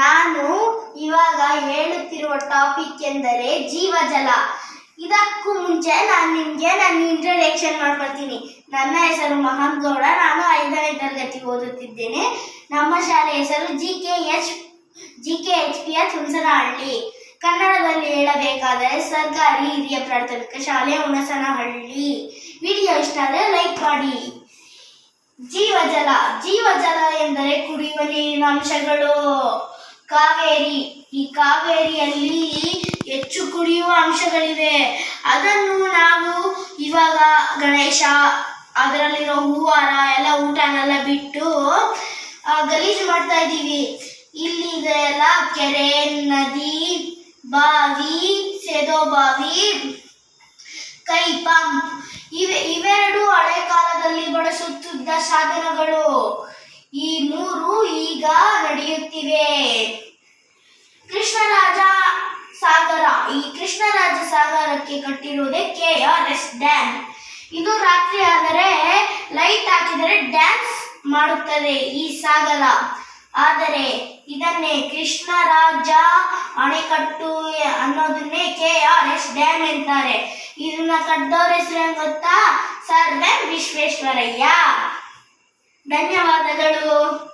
ನಾನು ಇವಾಗ ಹೇಳುತ್ತಿರುವ ಟಾಪಿಕ್ ಎಂದರೆ ಜೀವಜಲ. ಇದಕ್ಕೂ ಮುಂಚೆ ನಾನು ನಿಮಗೆ ನನ್ನ ಇಂಟ್ರಡಕ್ಷನ್ ಮಾಡ್ಕೊಳ್ತೀನಿ ನನ್ನ ಹೆಸರು ಮಹಾನ್ ಗೌಡ, ನಾನು ಐದನೇ ತರಗತಿ ಓದುತ್ತಿದ್ದೇನೆ. ನಮ್ಮ ಶಾಲೆ ಹೆಸರು G K H, G K H P H Hunasanahalli. ಕನ್ನಡದಲ್ಲಿ ಹೇಳಬೇಕಾದರೆ ಸರ್ಕಾರಿ ಹಿರಿಯ ಪ್ರಾಥಮಿಕ ಶಾಲೆ ಹುಣಸನಹಳ್ಳಿ. ವಿಡಿಯೋ ಇಷ್ಟ ಆದರೆ ಲೈಕ್ ಮಾಡಿ. ಜೀವಜಲ ಜೀವಜಲ ಎಂದರೆ ಅಂಶಗಳು ಕಾವೇರಿ. ಈ ಕಾವೇರಿಯಲ್ಲಿ ಹೆಚ್ಚು ಕುಡಿಯುವ ಅಂಶಗಳಿವೆ. ಅದನ್ನು ನಾವು ಇವಾಗ ಗಣೇಶ, ಅದರಲ್ಲಿರೋ ಹೂವಾರ, ಎಲ್ಲ ಊಟನೆಲ್ಲ ಬಿಟ್ಟು ಗಲೀಜು ಮಾಡ್ತಾ ಇದ್ದೀವಿ. ಇಲ್ಲಿ ಎಲ್ಲ ಕೆರೆ, ನದಿ, ಬಾವಿ, ಸೇದೋ ಬಾವಿ, ಕೈ ಪಂಪ್. ಇವೆ, ಇವೆರಡು ಹಳೆ ಕಾಲದಲ್ಲಿ ಬಳಸುತ್ತಿದ್ದ ಸಾಧನಗಳು. ಕೃಷ್ಣರಾಜ ಸಾಗರ. ಈ ಕೃಷ್ಣರಾಜ ಸಾಗರಕ್ಕೆ ಕಟ್ಟಿರುವುದೇ ಕೆ ಆರ್ ಎಸ್ ಡ್ಯಾಮ್ ಇದು ರಾತ್ರಿ ಆದರೆ ಲೈಟ್ ಹಾಕಿದರೆ ಡ್ಯಾನ್ಸ್ ಮಾಡುತ್ತದೆ ಈ ಸಾಗರ. ಆದರೆ ಇದನ್ನೇ ಕೃಷ್ಣರಾಜ ಅಣೆಕಟ್ಟು ಅನ್ನೋದನ್ನೇ ಕೆ ಆರ್ ಎಸ್ ಡ್ಯಾಮ್ ಎಂತಾರೆ. ಇದನ್ನ ಕಟ್ಟದವ್ರ ಹೆಸರು ಗೊತ್ತಾ? Sir M Visvesvaraya. ಧನ್ಯವಾದಗಳು.